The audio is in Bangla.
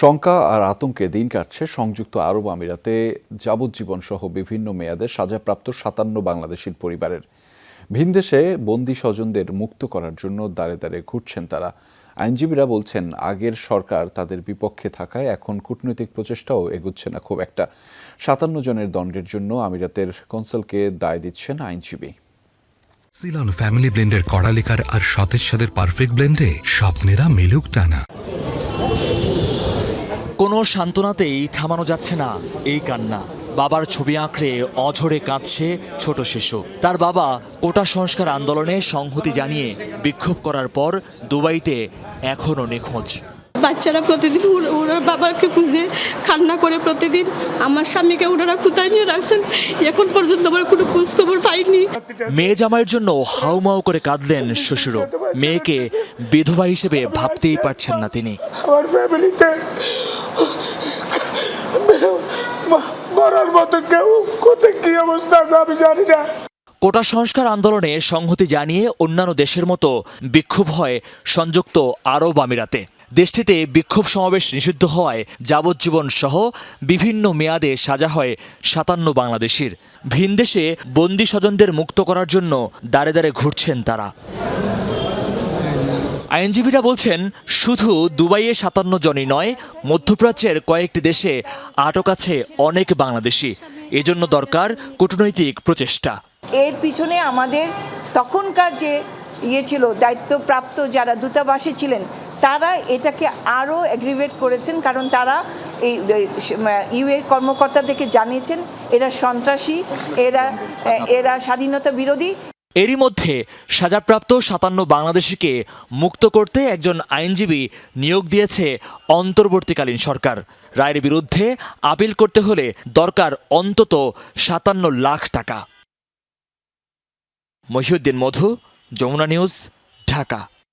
শঙ্কা আর আতঙ্কে দিন কাটছে সংযুক্ত আরব আমিরাতে যাবজ্জীবন সহ বিভিন্ন মেয়াদে সাজাপ্রাপ্ত সাতান্ন বাংলাদেশির পরিবারের। ভিনদেশে বন্দি স্বজনদের মুক্ত করার জন্য দাঁড়ে দাঁড়ে ঘুরছেন তারা। আইনজীবীরা বলছেন, আগের সরকার তাদের বিপক্ষে থাকায় এখন কূটনৈতিক প্রচেষ্টাও এগুচ্ছে না খুব একটা। সাতান্ন জনের দণ্ডের জন্য আমিরাতের কনসালকে দায় দিচ্ছেন আইনজীবী। সিলন ফ্যামিলি ব্লেন্ডের কড়ালিকার আর সতেজ সাদের পারফেক্ট ব্লেন্ডে স্বপ্নেরা মিলুক টানা। কোনো সান্ত্বনাতেই থামানো যাচ্ছে না এই কান্না। বাবার ছবি আঁকড়ে অঝরে কাঁদছে ছোট শিশু। তার বাবা কোটা সংস্কার আন্দোলনে সংহতি জানিয়ে বিক্ষোভ করার পর দুবাইতে এখনও নিখোঁজ। বাচ্চারা প্রতিদিন ওর- ওনার বাবাকে খুঁজে কান্না করে প্রতিদিন। আমার স্বামীকে ওনারা কোথায় নিয়ে রাখছেন? এখন পর্যন্ত আমার কোনো খোঁজ খবর পাইনি। মেয়ে জামাইয়ের জন্য হাউমাউ করে কাঁদলেন শ্বশুরও। মেয়েকে বিধবা হিসেবে ভাবতেই পারছেন না তিনি। আমার ফ্যামিলিতে মরার মতো কেউ কোথায় কি অবস্থা আমি জানি না। কোটা সংস্কার আন্দোলনে সংহতি জানিয়ে অন্যান্য দেশের মতো বিক্ষোভ হয় সংযুক্ত আরব আমিরাতে। দেশটিতে বিক্ষোভ সমাবেশ নিষিদ্ধ হওয়ায় যাবজ্জীবন সহ বিভিন্ন মেয়াদে সাজা হয় সাতান্ন বাংলাদেশির। ভিনদেশে বন্দি স্বজনদের মুক্ত করার জন্য দাঁড়ে দাঁড়ে ঘুরছেন তারা। আইনজীবীরা বলছেন, শুধু দুবাইয়ে সাতান্ন জনই নয়, মধ্যপ্রাচ্যের কয়েকটি দেশে আটক আছে অনেক বাংলাদেশি। এজন্য দরকার কূটনৈতিক প্রচেষ্টা। এর পিছনে আমাদের তখনকার যে ইয়ে ছিল, দায়িত্বপ্রাপ্ত যারা দূতাবাসে ছিলেন তারা এটাকে আরও অ্যাগ্রিভেট করেছেন কারণ তারা এই ইউএ কর্মকর্তাদেরকে জানিয়েছেন এরা সন্ত্রাসী, এরা এরা স্বাধীনতা বিরোধী। এরই মধ্যে সাজাপ্রাপ্ত সাতান্ন বাংলাদেশিকে মুক্ত করতে একজন আইনজীবী নিয়োগ দিয়েছে অন্তর্বর্তীকালীন সরকার। রায়ের বিরুদ্ধে আপিল করতে হলে দরকার অন্তত সাতান্ন লাখ টাকা। মহিউদ্দিন মধু, যমুনা নিউজ, ঢাকা।